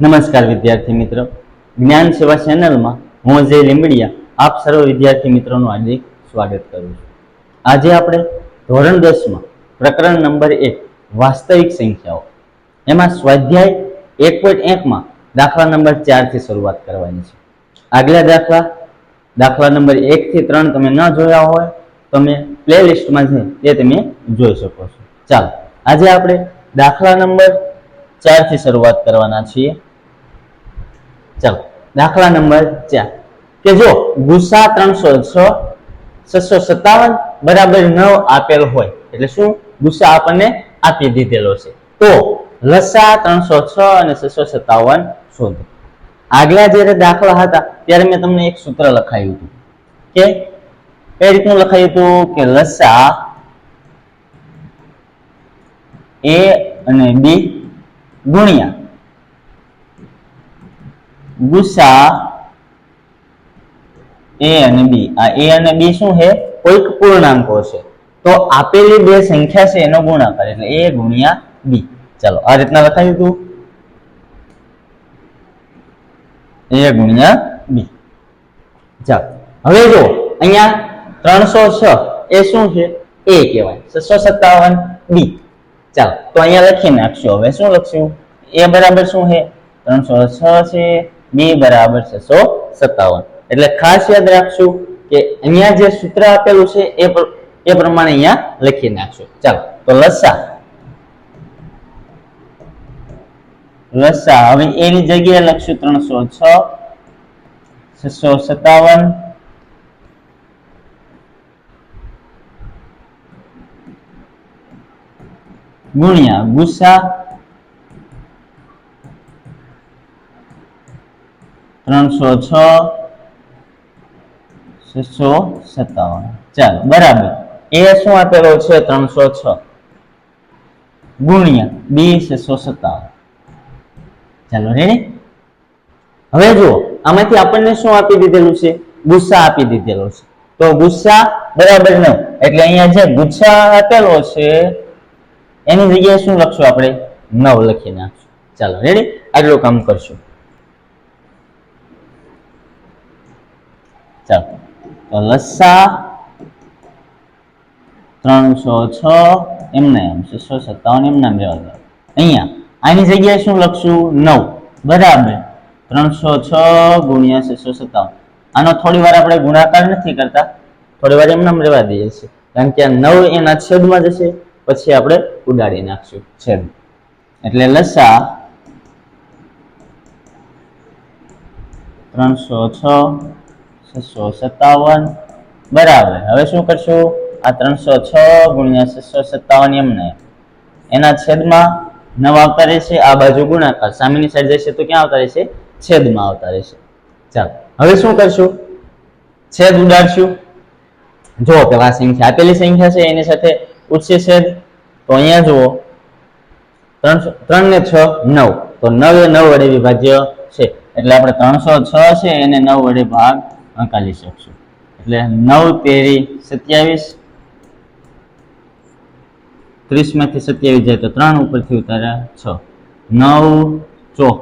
નમસ્કાર વિદ્યાર્થી મિત્રો. જ્ઞાન સેવા ચેનલમાં હું જય લીમડિયા આપ સર્વ વિદ્યાર્થી મિત્રોનું હાર્દિક સ્વાગત કરું છું. આજે આપણે ધોરણ દસમાં પ્રકરણ નંબર એક, વાસ્તવિક સંખ્યાઓ. એમાં સ્વાધ્યાય એક પોઈન્ટ એકમાં દાખલા નંબર ચારથી શરૂઆત કરવાની છે. આગલા દાખલા દાખલા નંબર એકથી ત્રણ તમે ન જોયા હોય, તમે પ્લે લિસ્ટમાં છે એ તમે જોઈ શકો છો. ચાલો, આજે આપણે દાખલા નંબર ચારથી શરૂઆત કરવાના છીએ. ચાલો, દાખલા નંબર ચાર. કે જો ગુસા ત્રણસો છ છસો સત્તાવન બરાબર નવ આપેલ હોય, એટલે શું? ગુસા આપણને આપી દીધેલો છે. તો લસા ત્રણસો છ અને છસો સત્તાવન શોધો. આગલા જ્યારે દાખલા હતા, ત્યારે મેં તમને એક સૂત્ર લખાયું હતું. કે કઈ રીતનું લખાયું હતું? કે લસા એ અને બી ગુણ્યા. ગુસા એ અને બી. આ એ અને બી શું છે? કોઈક પૂર્ણાંકો છે. તો આપેલી બે સંખ્યા છે એનો ગુણાકાર. એટલે એ ગુણ્યા બી. ચાલો, આ રીતના લખાયું હતું એ ગુણ્યા બી. ચાલો, હવે જો, અહીંયા ત્રણસો છ એ શું છે? એ કહેવાય. છસો સત્તાવન બી. ચાલો, તો અહીંયા લખી નાખશું. હવે શું લખશું? એ બરાબર શું છે? ત્રણસો છ છે. બી બરાબર છસો સત્તાવન. એટલે ખાસ યાદ રાખશું કે અહીંયા જે સૂત્ર આપેલું છે એ એ પ્રમાણે અહીંયા લખી નાખશું. ચાલો, તો લસા. લસા, હવે એની જગ્યાએ લખશું ત્રણસો છ, છસો સત્તાવન ગુણ્યા ગુસ્સા ત્રણસો છસો સત્તાવન. ચાલો, બરાબર. એ શું આપેલો છે ત્રણસો છ? ગુણ્યા બી છસો સત્તાવન. ચાલો રેડી હવે જુઓ, આમાંથી આપણને શું આપી દીધેલું છે? ગુસ્સા આપી દીધેલો છે. તો ગુસ્સા બરાબર નવ. એટલે અહીંયા જે ગુસ્સા આપેલો છે એની જગ્યાએ શું લખશું આપણે? નવ લખી નાખશું. ચાલો રેડી આટલું કામ કરશું. ચાલો, તો લસા ત્રણસો છ, એમને એમ છસો સત્તાવન, એમના એમ રહેવા દો અહીંયા, આની જગ્યાએ શું લખશું? નવ. બરાબર. ત્રણસો છ ગુણ્યા છસો સત્તાવન. આનો થોડી વાર આપણે ગુણાકાર નથી કરતા. થોડી વાર એમને એમ રહેવા દઈએ છીએ. કારણ કે આ નવ એના છેદમાં જશે. પછી આપણે ઉડાડી નાખશું. છેદ એટલે લસા ત્રણસો છ, છસો સત્તાવન. બરાબર. હવે શું કરશું? આ ત્રણસો છ ગુણ્યા છસો સત્તાવન એમને. એના છેદમાં નવ આવતા રહેશે. આ બાજુ ગુણાકાર. સામેની સાઈડ જશે તો ક્યાં આવતા રહેશે? છેદમાં આવતા રહેશે. ચાલો. હવે શું કરશું? છેદ ઉડાડશું. જો પેલા સંખ્યા આપેલી સંખ્યા છે. એની સાથે ઉચ્ચ છેદ તો અહીંયા જુઓ. ત્રણ ત્રણ ને છ, નવ. તો નવ એ નવ વડે વિભાજ્ય છે. એટલે આપણે ત્રણસો છ છે, એને નવ વડે ભાગ અંકાલી શકશું. એટલે નવ તેરી સત્યાવીસ. ત્રીસમાંથી સત્યાવીસ જાય તો ત્રણ ઉપરથી ઉતાર્યા છ. નવ ચોક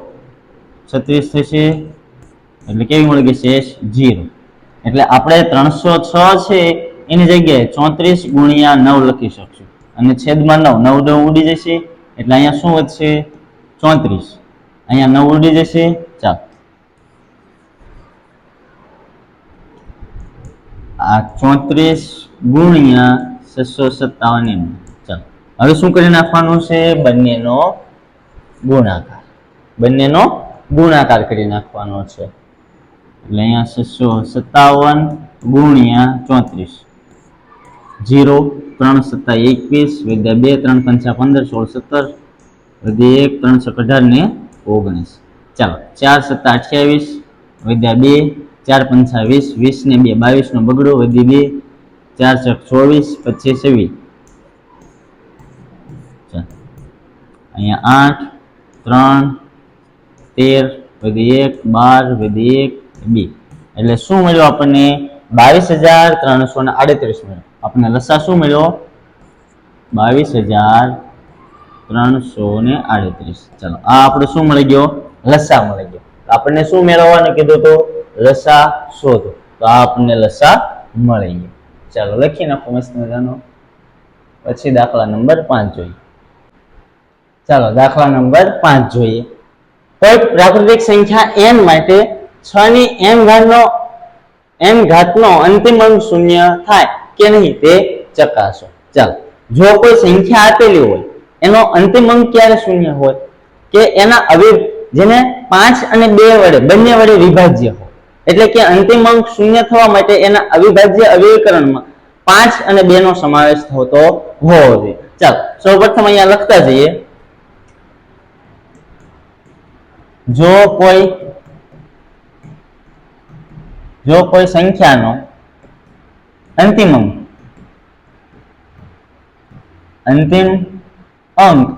છત્રીસ થશે. એટલે કેવી મળી ગઈ શેષ જીરો. એટલે આપણે ત્રણસો છ છે એની જગ્યાએ ચોત્રીસ ગુણ્યા નવ લખી શકશું. અને છેદમાં નવ નવ નવ ઉડી જશે, એટલે અહીંયા શું વધશે? ચોત્રીસ. અહીંયા નવ ઉડી જશે ચાલ આ ચોત્રીસ ગુણ્યા છસો સત્તાવન ચાલ. હવે શું કરી નાખવાનું છે? બંનેનો ગુણાકાર. બંનેનો ગુણાકાર કરી નાખવાનો છે. એટલે અહીંયા છસો સત્તાવન ગુણ્યા ચોત્રીસ. જીરો, ત્રણ સત્તા એકવીસ, વિદ્યા બે, ત્રણ પંચા પંદર, સોળ સત્તર વધી એક, ત્રણ છ અઢાર ને ઓગણીસ. ચાલો, ચાર સત્તા અઠ્યાવીસ, વિદ્યા બે, ચાર પંચા વીસ વીસ ને બે બાવીસનો બગડો વધી બે, ચાર છ ચોવીસ, પચીસ વીસ અહીંયા આઠ, ત્રણ, તેર વધી એક, બાર વધી એક, બે. એટલે શું મળ્યું આપણને? બાવીસ હજાર ત્રણસો ને આડત્રીસ મળ્યો. આપણને લસા શું મળ્યો? બાવીસ હજાર ત્રણસો ને આડત્રીસ. ચાલો, આ આપણે શું મળી ગયો? લસા મળી ગયો. આપણને શું મેળવવાનું કીધું તો? લસા શોધો. તો આ આપણને લસા મળી ગયો. ચાલો, લખી નાખો મસ્ત મજાનો. પછી દાખલા નંબર પાંચ જોઈએ. ચાલો, દાખલા નંબર પાંચ જોઈએ. કોઈ પ્રાકૃતિક સંખ્યા n માટે છ ની n ઘાતનો એમ ઘાતનો અંતિમ અંક શૂન્ય થાય. કે નહીં તે ચકાસો. ચાલો. જો કોઈ સંખ્યા આપેલી હોય, એનો અંતિમ અંક ક્યારે શૂન્ય હોય? કે એના અવિ જેને પાંચ અને બે વડે, બંને વડે વિભાજ્ય હોય. એટલે કે અંતિમ અંક શૂન્ય થવા માટે એના અવિભાજ્ય અવિકરણમાં પાંચ અને બે નો સમાવેશ થતો હોવો જોઈએ. ચાલો. સૌપ્રથમ અહીંયા લખતા જઈએ. જો કોઈ જો કોઈ સંખ્યાનો અંતિમ અંક અંતિમ અંક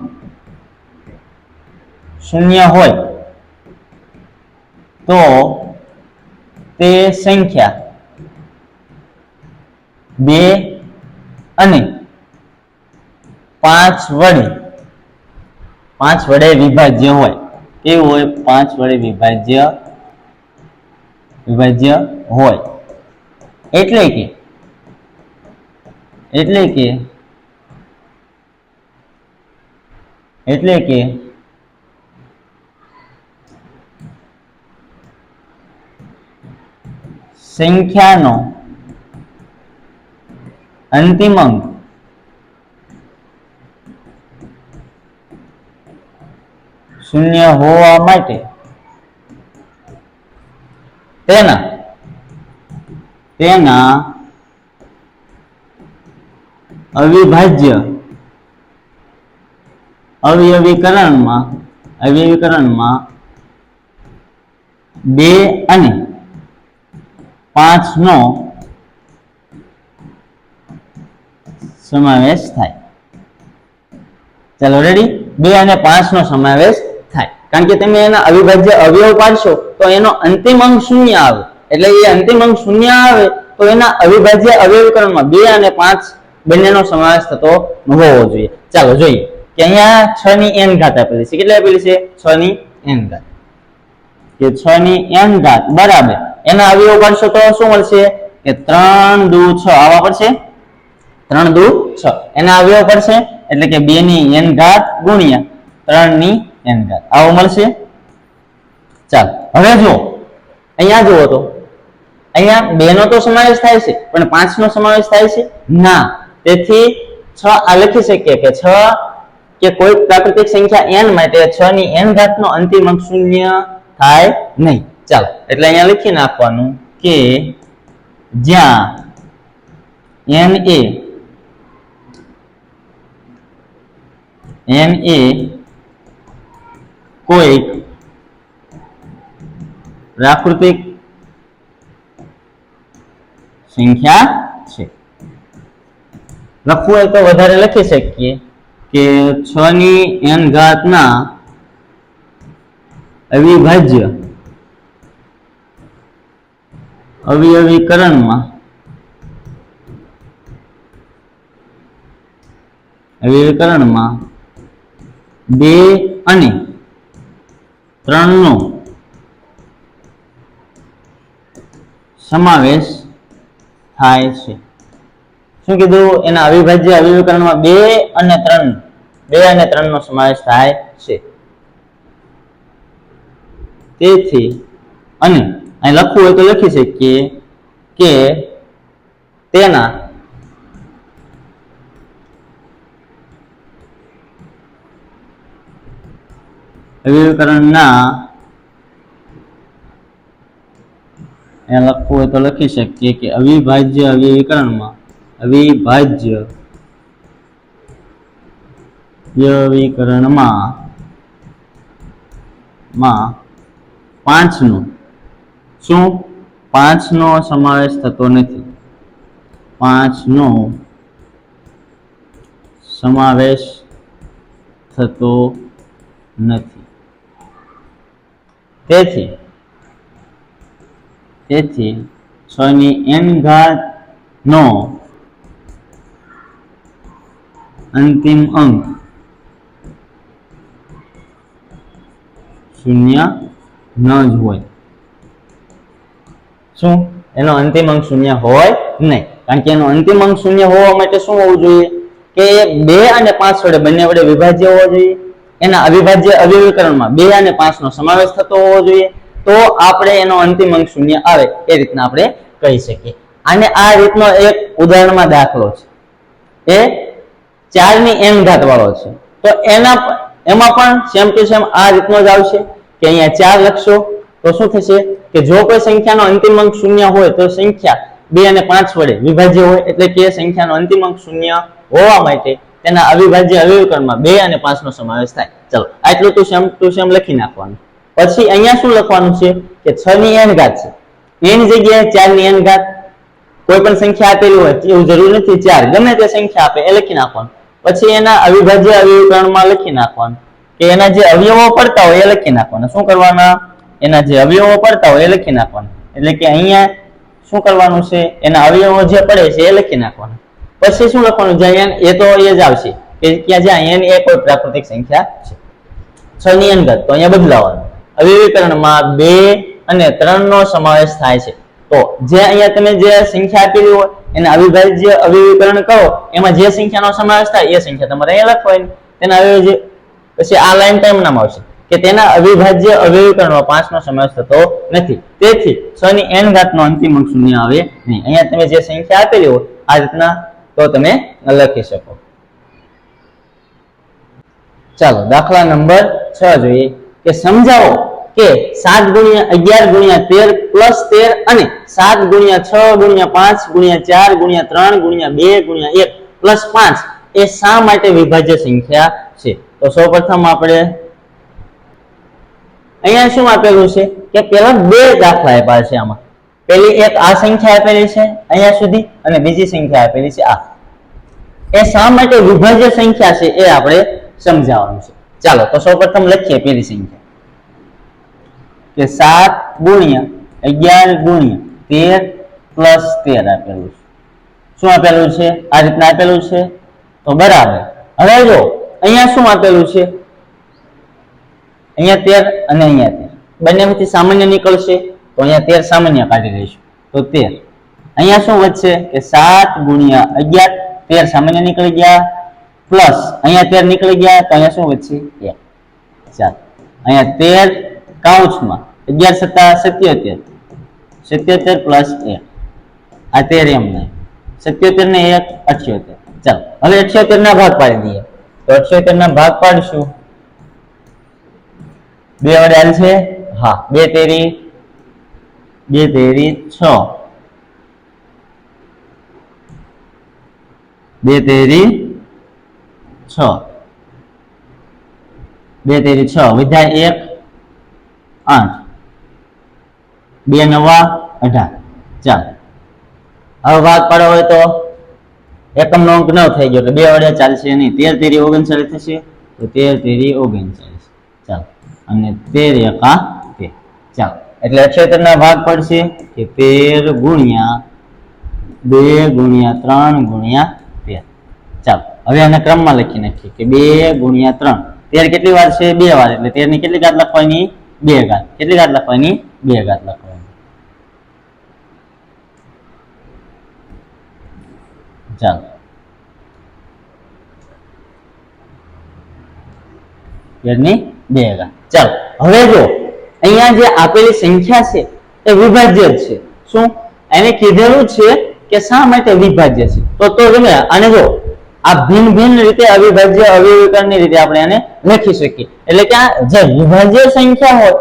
શૂન્ય હોય તો તે સંખ્યા બે અને પાંચ વડે પાંચ વડે વિભાજ્ય હોય. કેવું હોય? પાંચ વડે વિભાજ્ય વિભાજ્ય હોય. એટલે કે એટલે કે એટલે કે સંખ્યાનો અંતિમ અંક શૂન્ય હોવા માટે તેના તેના અવિભાજ્ય. અવયવીકરણમાં અવયવીકરણમાં બે અને પાંચ નો સમાવેશ થાય. ચાલો રેડી બે અને પાંચ નો સમાવેશ થાય. કારણ કે તમે એના અવિભાજ્ય અવયવ પાડશો, તો એનો અંતિમ અંક શૂન્ય આવે. એટલે એ અંતિમ અંક શૂન્ય આવે, તો એના અવિભાજ્ય અવયવીકરણમાં બે અને પાંચ બંનેનો સમાવેશ થતો હોવો જોઈએ. ચાલો જોઈએ કે અહીંયા છ ની એન ઘાત આપેલી છે. કેટલી આપેલી છે? છ ની એન ઘાત. કે છ ની એન ઘાત બરાબર. એના અવયવ કરશો તો શું મળશે? કે ત્રણ દુ છ. આવા પડશે? ત્રણ દુ છ. એના અવયવ પડશે? એટલે કે બે ની એન ઘાત ગુણ્યા ત્રણની એન ઘાત. આવો મળશે? ચાલ. હવે જુઓ. અહીંયા જુઓ તો. અહીંયા બે નો તો સમાવેશ થાય છે, પણ પાંચ નો સમાવેશ થાય છે? ના. તેથી છ આ લખી શકીએ કે છ કે કોઈ પ્રાકૃતિક સંખ્યા n માટે છ ની n ઘાત નો અંતિમ અંક શૂન્ય થાય નહીં. ચાલો, એટલે અહીંયા લખી નાખવાનું કે જ્યાં n એ n એ કોઈ પ્રાકૃતિક સંખ્યા લખવું હોય તો વધારે લખી શકીએ. કે છ ની n ઘાતના અવિભાજ્ય અવયવીકરણમાં અવયવીકરણમાં બે અને ત્રણનો સમાવેશ થાય છે. શું કીધું? એના અવિભાજ્ય અવિભાકરણમાં બે અને ત્રણ. બે અને ત્રણ નો સમાવેશ થાય છે. તેથી, અને અહીં લખવું હોય તો લખી શકીએ કે તેના અવિભાકરણના અહીંયા લખવું હોય તો લખી શકીએ કે અવિભાજ્ય અવિકરણમાં અવિભાજ્ય. વ્યવિકરણમાં માં પાંચનો. શું? પાંચનો સમાવેશ થતો નથી. પાંચનો સમાવેશ થતો નથી. તેથી તેથી છ ની n ઘાત નો અંતિમ અંક. શૂન્ય ન જ હોય. શું? એનો અંતિમ અંક શૂન્ય હોય નહીં. કારણ કે એનો અંતિમ અંક શૂન્ય હોવા માટે શું હોવું જોઈએ? કે બે અને પાંચ વડે બંને વડે વિભાજ્ય હોવો જોઈએ. એના અવિભાજ્ય અવિવીકરણમાં બે અને પાંચ નો સમાવેશ થતો હોવો જોઈએ. તો આપણે એનો અંતિમ અંક શૂન્ય આવે એ રીતના આપણે કહી શકીએ. અને આ રીતનો એક ઉદાહરણમાં દાખલો છે. એ ચારની એમ ઘાત વાળો છે. તો એના એમાં પણ સેમ ટુ સેમ આ રીતનો જ આવશે કે અહીંયા ચાર લખશો તો શું થશે કે જો કોઈ સંખ્યાનો અંતિમ અંક શૂન્ય હોય તો સંખ્યા બે અને પાંચ વડે વિભાજ્ય હોય એટલે કે સંખ્યાનો અંતિમ અંક શૂન્ય હોવા માટે તેના અવિભાજ્ય અવિકરણમાં બે અને પાંચ નો સમાવેશ થાય. ચલો આટલું તો સેમ ટુ સેમ લખી નાખવાનું. પછી અહીંયા શું લખવાનું છે કે છ ની એન ઘાત છે. એની જગ્યાએ ચારની એન ઘાત. કોઈ પણ સંખ્યા આપેલી હોય એવું જરૂર નથી. ચાર ગમે તે સંખ્યા આપે એ લખી નાખવાનું. પછી એના અવિભાજ્ય અવિકરણમાં લખી નાખવાનું. કે એના જે અવયવો પડતા હોય એ લખી નાખવાના. શું કરવાના? એના જે અવયવો પડતા હોય એ લખી નાખવાના. એટલે કે અહીંયા શું કરવાનું છે? એના અવયવો જે પડે છે એ લખી નાખવાના. પછી શું લખવાનું? જ્યાં એન એ તો એ જ આવશે. કે ક્યાં જ્યાં એન એ કોઈ પ્રાકૃતિક સંખ્યા છે. છ ની અંગત. તો અહીંયા બદલાવાનું. અવિવીકરણમાં બે અને ત્રણ નો સમાવેશ થાય છે. તો જે અહીંયા તમે જે સંખ્યા આપેલી હોય, એને અવિભાજ્ય અવિકરણ કરો, એમાં જે સંખ્યાનો સમાવેશ થાય, એ સંખ્યા તમારે અહીંયા લખવાની. તેના અવિભાજ્ય, પછી આ લાઈન ટાઈમ નામ આવશે, કે તેના અવિભાજ્ય અવિકરણમાં પાંચ નો સમાવેશ થતો નથી. તેથી છ ની n ઘાત નો અંતિમ અંક શૂન્ય આવે નહીં. અહીંયા તમે જે સંખ્યા આપેલી હોય, આ રીતના તો તમે લખી શકો. ચાલો, દાખલા નંબર છ જોઈએ, કે સમજાવો કે સાત ગુણ્યા અગિયાર ગુણ્યા તેર પ્લસ તેર અને સાત ગુણ્યા છ ગુણ્યા પાંચ ગુણ્યા ચાર ગુણ્યા ત્રણ ગુણ્યા બે ગુણ્યા એક પ્લસ પાંચ એ શા માટે વિભાજ્ય સંખ્યા છે? તો સૌપ્રથમ આપણે અહીંયા શું આપેલું છે? કે પેલા બે દાખલા આપ્યા છે આમાં. પેલી એક આ સંખ્યા આપેલી છે અહીંયા સુધી અને બીજી સંખ્યા આપેલી છે આ. એ શા માટે વિભાજ્ય સંખ્યા છે એ આપણે સમજાવવાનું છે. ચાલો, તો સૌપ્રથમ લખીએ પેલી સંખ્યા. કે સાત ગુણ્યા અગિયાર ગુણ્યા તેર પ્લસ તેર આપેલું છે. શું આપેલું છે? આ રીતના આપેલું છે? તો બરાબર. હવે જો, અહીંયા શું આપેલું છે? અહીંયા તેર અને અહીંયા તેર. બંનેમાંથી સામાન્ય નીકળશે, તો અહીંયા તેર સામાન્ય કાઢી લઈશું. તો તેર. અહીંયા શું વધશે? કે સાત ગુણ્યા અગિયાર, તેર સામાન્ય નીકળી ગયા પ્લસ અહીંયા તેર નીકળી ગયા, તો અહીંયા શું વધશે? એક. ચાલો. અહીંયા તેર કાઉચમાં અગિયાર સત્તા સત્યોતેર. સત્યોતેર પ્લસ એક. આ તેર એમ નહીં સત્યોતેર ને એક, અઠ્યોતેર. ચાલો, હવે અઠ્યોતેર ના ભાગ પાડી દઈએ. તો અઠ્યોતેર ના ભાગ પાડશું. બે વડે હાલ છે? હા, બે તેરી બે તેરી છ. બે તેરી છ. બે તેરી છ. વિધા એક આઠ. બે નવા, અઢાર. ચાલ. હવે ભાગ પાડો હોય તો એકમનો અંક ન થઈ ગયો એટલે બે વડે ચાલશે નહીં. તેર તેરી ઓગણચાલીસ થશે, તો તેર તેરી ઓગણચાલીસ. ચાલો. અને તેર એકા તેર ચાલો. એટલે અક્ષેત્ર ના ભાગ પડશે કે તેર ગુણ્યા બે ગુણ્યા ત્રણ ગુણ્યા તેર ચાલો. હવે આને ક્રમમાં લખી નાખીએ કે બે ગુણ્યા ત્રણ. તેર કેટલી વાર છે? બે વાર. એટલે તેરની કેટલી ઘાત લખવાની? બે ઘાત. કેટલી ઘાત લખવાની? બે ઘાત લખવાની. ચાલો. બે ઘાત. ચાલો. હવે જો, અહીંયા જે આપેલી સંખ્યા છે, એ વિભાજ્ય છે. શું? એને કીધેલું છે કે શા માટે વિભાજ્ય છે? તો તો તમે આને જો આ ભિન્ન ભિન્ન રીતે અવિભાજ્ય અવિવીકરણની રીતે આપણે એને લખી શકીએ. એટલે કે આ જે વિભાજ્ય સંખ્યા હોય,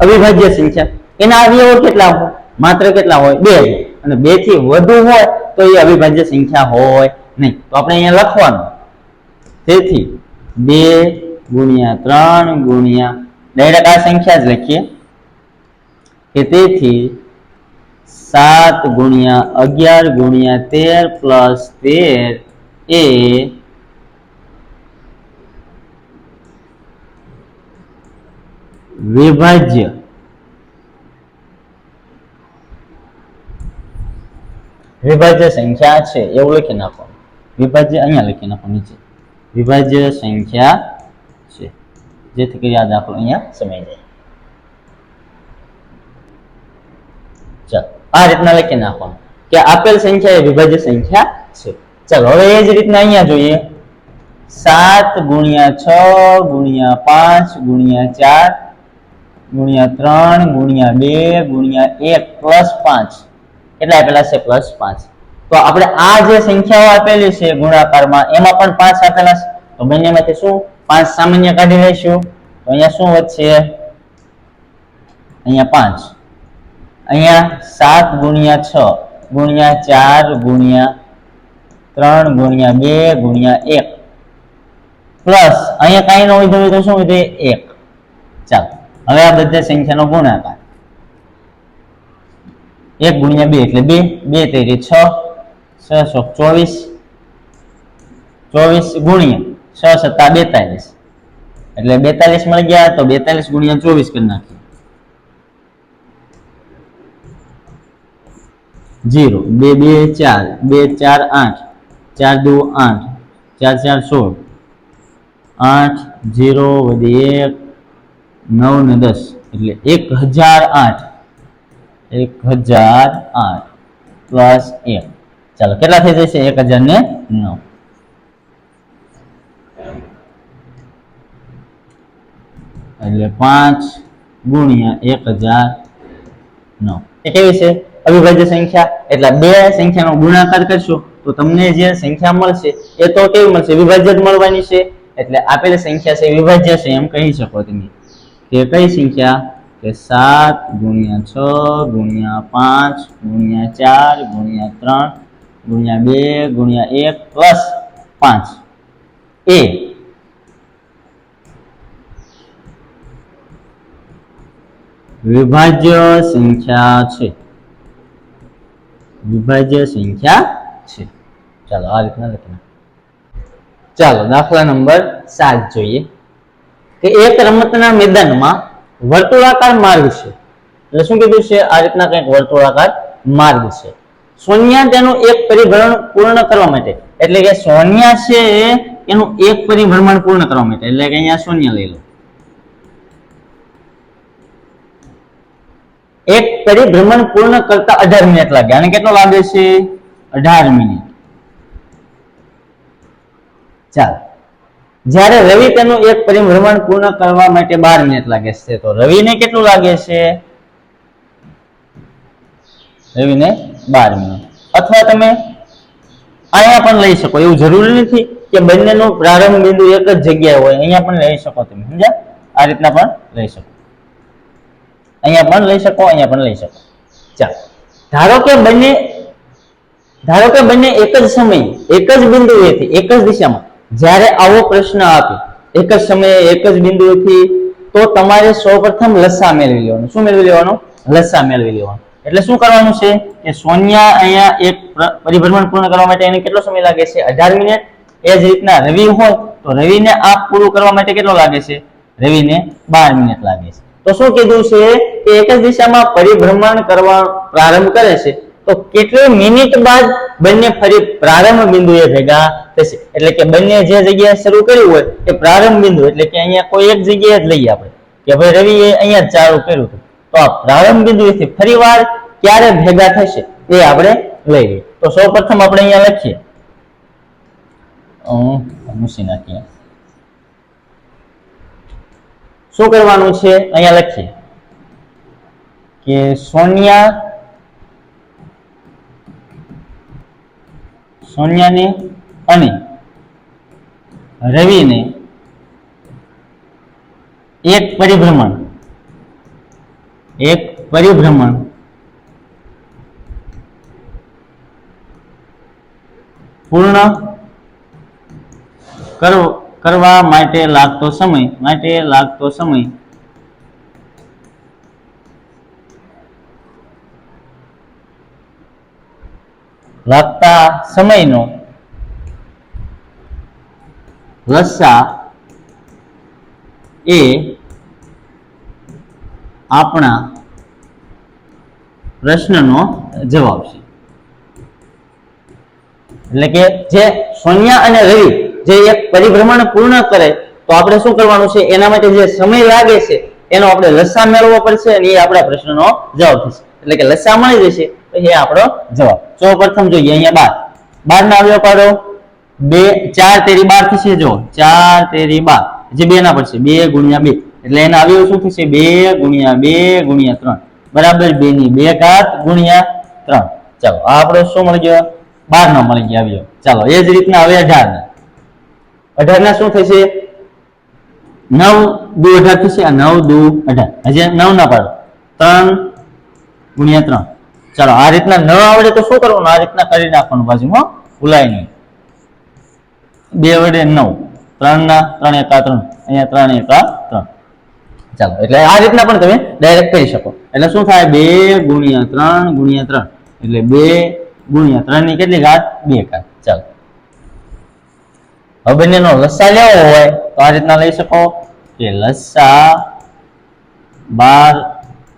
અવિભાજ્ય સંખ્યા, એના અવયવો કેટલા હોય? માત્ર કેટલા હોય? બે. અને બેથી વધુ હોય, તો એ અવિભાજ્ય સંખ્યા હોય નહીં. તો આપણે અહીંયા લખવાનું. તેથી બે ગુણ્યા ત્રણ ગુણ્યા, ડાયરેક્ટ આ સંખ્યા જ લખીએ. કે તેથી સાત ગુણ્યા અગિયાર ગુણ્યા તેર પ્લસ તેર એ વિભાજ્ય. વિભાજ્ય સંખ્યા છે, એવું લખી નાખો. વિભાજ્ય અહીંયા લખી નાખો, નીચે. વિભાજ્ય સંખ્યા છે. જેથી કરી આ દાખલો અહીંયા સમય જાય. ચાલો, આ રીતના લખી નાખવાનું કે આપેલ સંખ્યા એ વિભાજ્ય સંખ્યા છે. ચાલો, હવે એ જ રીતના અહીંયા જોઈએ. સાત ગુણ્યા છ ગુણ્યા પાંચ ગુણ્યા ચાર ગુણ્યા ત્રણ ગુણ્યા બે ગુણ્યા એક પ્લસ પાંચ. કેટલા આપેલા છે? પ્લસ પાંચ. તો આપણે આ જે સંખ્યાઓ આપેલી છે ગુણાકારમાં, એમાં પણ પાંચ આપેલા છે. તો બંનેમાંથી શું? પાંચ સામાન્ય કાઢી લઈશું તો અહીંયા શું વધશે? અહીંયા પાંચ. અહીંયા સાત ગુણ્યા છ ગુણ્યા ચાર ગુણ્યા ત્રણ ગુણ્યા બે ગુણ્યા એક. પ્લસ અહીંયા કાંઈ ન હોય તો શું હોય એક. ચાલો, હવે આ બધા સંખ્યાનો ગુણાકાર. એક ગુણ્યા બે એટલે બે બે તેરી છ છ સો ચોવીસ ચોવીસ ગુણ્યા, છ સત્તા બેતાલીસ. એટલે બેતાલીસ મળી ગયા તો બેતાલીસ ગુણ્યા ચોવીસ કરી નાખીએ. જીરો, બે બે, ચાર બે, ચાર, આઠ. ચાર દુ આઠ ચાર ચાર સોળ આઠ જીરો વધી એક નવ ને દસ એટલે એક હજાર આઠ એક હજાર આઠ પ્લસ એક ચાલો કેટલા થઈ જશે એક હજાર ને નવ એટલે પાંચ ગુણ્યા એક હજાર નવ એ કેવી છે અવિભાજ્ય સંખ્યા એટલે બે સંખ્યાનો ગુણાકાર કરશો તો તમને જે સંખ્યા મળશે, એ તો કેવી મળશે? વિભાજ્ય મળવાની છે? એટલે આપેલી સંખ્યા છે વિભાજ્ય છે, એમ કહી શકો તમે. કે કઈ સંખ્યા? કે સાત ગુણ્યા છ ગુણ્યા પાંચ ગુણ્યા ચાર ગુણ્યા ત્રણ ગુણ્યા બે ગુણ્યા એક પ્લસ પાંચ. એ. વિભાજ્ય સંખ્યા છે. વિભાજ્ય સંખ્યા છે. ચાલો, આ રીતના લખી ચાલો, દાખલા નંબર સાત જોઈએ. કે એક રમતના મેદાનમાં વર્તુળાકાર માર્ગ છે. એટલે શું કીધું છે? આ રીતના કંઈક વર્તુળાકાર માર્ગ છે. સોનિયા તેનું એક પરિભ્રમણ પૂર્ણ કરવા માટે. એટલે કે સોનિયા છે એનું એક પરિભ્રમણ પૂર્ણ કરવા માટે. એટલે કે અહીંયા સોનિયા લઈ લો. એક પરિભ્રમણ પૂર્ણ કરતા અઢાર મિનિટ લાગે. અને કેટલો લાગે છે? અઢાર મિનિટ. ચાલો. જ્યારે રવિ તેનું એક પરિભ્રમણ પૂર્ણ કરવા માટે બાર મિનિટ લાગે છે, તો રવિને કેટલું લાગે છે? રવિને બાર મિનિટ. અથવા તમે અહીંયા પણ લઈ શકો. એવું જરૂરી નથી કે બંનેનું પ્રારંભ બિંદુ એક જ જગ્યાએ હોય. અહીંયા પણ લઈ શકો તમે, સમજ્યા? આ રીતના પણ લઈ શકો. અહીંયા પણ લઈ શકો, અહીંયા પણ લઈ શકો. ચાલો. ધારો કે બંને ધારો કે બંને એક જ સમયે, એક જ બિંદુએથી, એક જ દિશામાં, જ્યારે આવો પ્રશ્ન આપે, એક જ સમયે, એક જ બિંદુએથી, તો તમારે સૌપ્રથમ લસા મેળવી લેવાનું. શું મેળવી લેવાનું? લસા મેળવી લેવાનું. એટલે શું કરવાનું છે કે સોનિયા અહીંયા એક પરિભ્રમણ પૂર્ણ કરવા માટે એને કેટલો સમય લાગે છે? અઢાર મિનિટ. એ જ રીતના રવિ હોય, તો રવિને આ પૂરું કરવા માટે કેટલો લાગે છે? રવિને બાર મિનિટ લાગે છે. તો શું કીધું છે કે એક જ દિશામાં પરિભ્રમણ કરવા પ્રારંભ કરે છે? તો કેટલી મિનિટ બાદ બંને ફરી પ્રારંભ બિંદુએ ભેગા થશે? એટલે કે બંને જે જગ્યાએ શરૂ કર્યું હોય એ પ્રારંભ બિંદુ, એટલે કે અહીંયા કોઈ એક જગ્યાએ જ લઈએ આપણે. કે ભાઈ રવિએ અહીંયા ચાલુ કર્યું હતું. તો આ પ્રારંભ બિંદુએથી ફરીવાર ક્યારે ભેગા થશે એ આપણે લઈ લઈએ. તો સૌ પ્રથમ આપણે અહીંયા લખીએ. મૂસી નાખીએ શું કરવાનું છે? અહીંયા લખીએ. કે સોનિયા સોનિયાને અને રવિને એક પરિભ્રમણ. એક પરિભ્રમણ. પૂર્ણ કર- કરવા માટે લાગતો સમય માટે લાગતો સમય લાગતા સમયનો લસા એ આપણા પ્રશ્નનો જવાબ છે. એટલે કે જે સોનિયા અને રવિ જે એક પરિભ્રમણ પૂર્ણ કરે, તો આપણે શું કરવાનું છે? એના માટે જે સમય લાગે છે, એનો આપણે લસા મેળવવો પડશે અને એ આપણા પ્રશ્નનો જવાબ થશે. એટલે કે લસા મળી જશે. તો એ આપણો જવાબ. સૌ પ્રથમ જોઈએ, અહીંયા બાર. બાર ના અવયવ પાડો. બે, ચાર તેરી બાર થશે જો. ચાર તેરી બાર. જે બે ના પડશે બે ગુણ્યા બે. એટલે એના અવયવ શું થશે? બે ગુણ્યા બે ગુણ્યા ત્રણ. બરાબર બે ની બે ઘાત ગુણ્યા ત્રણ. ચાલો, આ આપણો શું મળી ગયો? બાર નો મળી ગયા અવયવ ચાલો, એ જ રીતના હવે અઢાર ના અઢાર ના શું થશે? નવ દુ અઢાર થશે, આ નવ દુ અઢાર. હજી નવ ના પાડો. ત્રણ ગુણ્યા ત્રણ. ચાલો, આ રીતના ન આવડે તો શું કરવાનું? આ રીતના કરી નાખવાનું બાજુમાં. ભૂલાય નહીં. બે વડે નવ. ત્રણ ના, ત્રણ એકા ત્રણ. અહીંયા ત્રણ એકા ત્રણ. ચાલો, એટલે આ રીતના પણ તમે ડાયરેક્ટ કરી શકો. એટલે શું થાય? બે ગુણ્યા ત્રણ ગુણ્યા ત્રણ. એટલે બે ગુણ્યા ત્રણની કેટલી ઘાત? બે ઘાત. ચાલો. હવે બંનેનો લસા લેવો હોય તો આ રીતના લઈ શકો કે લસા બાર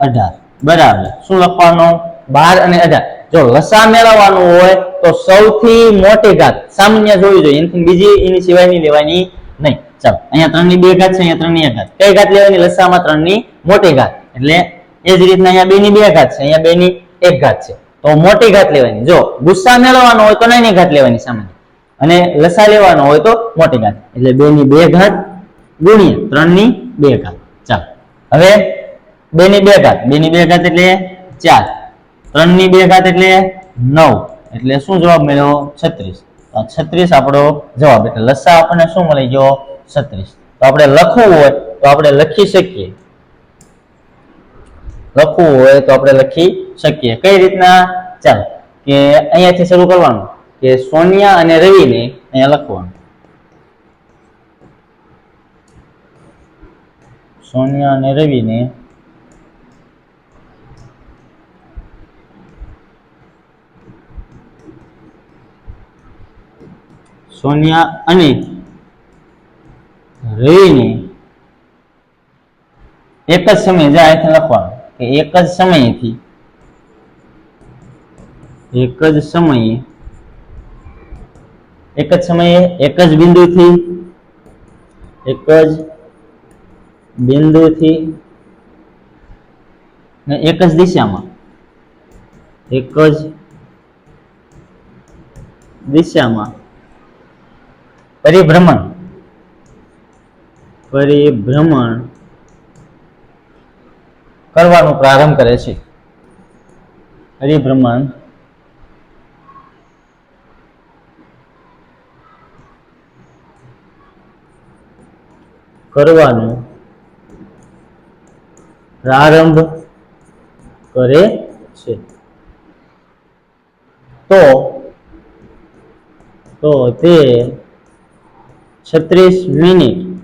અઢાર. બરાબર. શું લખવાનું? બાર અને અઢાર. જો લસા મેળવવાનું હોય તો સૌથી મોટી ઘાત સામાન્ય જોવી જોઈએ. એનાથી બીજી એની સિવાયની લેવાની નહીં. ચાલો, અહીંયા ત્રણની બે ઘાત છે, અહીંયા ત્રણની ઘાત. કઈ ઘાત લેવાની? લસામાં ત્રણની મોટી ઘાત. એટલે એ જ રીતના અહીંયા બે ની બે ઘાત છે. અહીંયા બે ની એક ઘાત છે. તો મોટી ઘાત લેવાની. જો ગુસ્સા મેળવવાનો હોય તો નાની ઘાત લેવાની સામાન્ય. અને લસા લેવાનો હોય તો મોટી ઘાત. એટલે બે ની બે ઘાત ગુણ્યા ત્રણની બે ઘાત. ચાલો, હવે બે ની બે ઘાત. બે ની બે ઘાત એટલે ચાર. ત્રણની બે ઘાત એટલે નવ. એટલે શું જવાબ મળ્યો? છત્રીસ. છત્રીસ આપણો જવાબ. એટલે લસા આપણને શું મળી ગયો? છત્રીસ. તો આપણે લખવું હોય તો આપણે લખી શકીએ. લખવું હોય તો આપણે લખી શકીએ. કઈ રીતના? ચાલ, કે અહીંયાથી શરૂ કરવાનું. કે સોનિયા અને રવિને અહીંયા લખવાનું. સોનિયા અને રવિને સોનિયા અને રવિને એક જ સમયે જાય અહીંથી લખવાનું કે એક જ સમયેથી એક જ સમયે એક જ સમયે એક જ બિંદુથી એક જ બિંદુથી ને એક જ દિશામાં એક જ દિશામાં પરિભ્રમણ. પરિભ્રમણ કરવાનો પ્રારંભ કરે છે. પરિભ્રમણ કરવાનું પ્રારંભ કરે છે. તો તો તે છત્રીસ મિનિટ.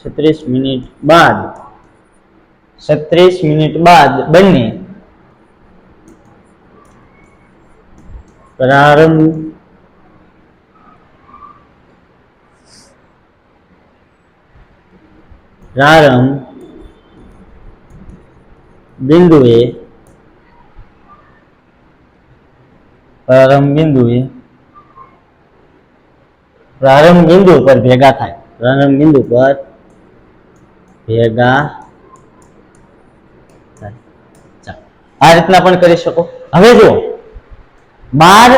છત્રીસ મિનિટ બાદ. છત્રીસ મિનિટ બાદ બંને. પ્રારંભ. પ્રારંભ. બિંદુએ. પ્રારંભ બિંદુએ. પ્રારંભ બિંદુ પર ભેગા થાય. પ્રારંભ બિંદુ પર ભેગા આ રીતના પણ કરી શકો. હવે જુઓ. બાર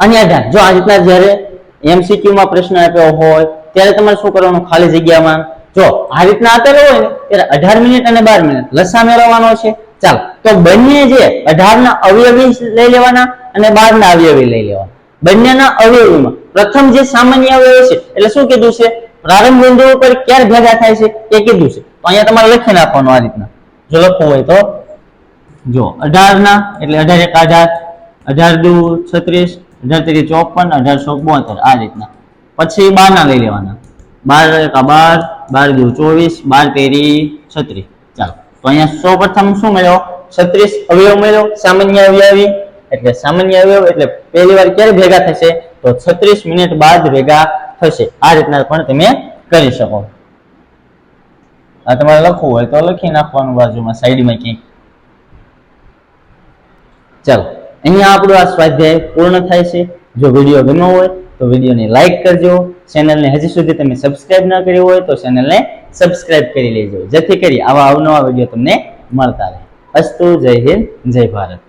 અને અઢાર. જો આ રીતના જ્યારે એમસીક્યુમાં પ્રશ્ન આપ્યો હોય, ત્યારે તમારે શું કરવાનું? ખાલી જગ્યામાં. જો આ રીતના આપેલો હોય ને, ત્યારે અઢાર મિનિટ અને બાર મિનિટ લસા મેળવવાનો છે. ચાલો. તો બંને જે અઢાર ના અવયવી લઈ લેવાના અને બાર ના અવયવી લઈ લેવાના. બંનેના અવયવીમાં પ્રથમ જે સામાન્ય અવયવ છે, એટલે શું કીધું છે? પ્રારંભ બિંદુ ઉપર ક્યારે ભેગા થાય છે? એ કીધું છે. તો અહીંયા તમારે લખી નાખવાનું આ રીતના. જો લખવું હોય તો, જો અઢાર ના એટલે અઢાર એક અઢાર અઢાર દુ છત્રીસ, અઢાર તેરી ચોપન અઢારસો બોતેર, આ રીતના. પછી બાર ના લઈ લેવાના. બાર એકા બાર બાર દુ ચોવીસ, બાર તેરી છત્રીસ. ચાલો. તો અહીંયા સૌ પ્રથમ શું મળ્યો? છત્રીસ અવયવ મળ્યો, સામાન્ય અવયવી. એટલે સામાન્ય અવયવ, એટલે પહેલી વાર ક્યારે ભેગા થશે? તો છત્રીસ મિનિટ બાદ ભેગા થશે. આ રીતના પણ તમે કરી શકો. આ તમારે લખવું હોય તો લખી નાખવાનું બાજુમાં, સાઈડમાં ક્યાંક ચાલો, અહીંયા આપણું આ સ્વાધ્યાય પૂર્ણ થાય છે. જો વીડિયો ગમ્યો હોય તો વિડીયોને લાઇક કરજો. ચેનલને હજી સુધી તમે સબસ્ક્રાઇબ ન કરી હોય તો ચેનલને સબસ્ક્રાઇબ કરી લેજો. જેથી કરી આવા અવનવા વીડિયો તમને મળતા રહે. અસ્તુ, જય હિન્દ, જય ભારત.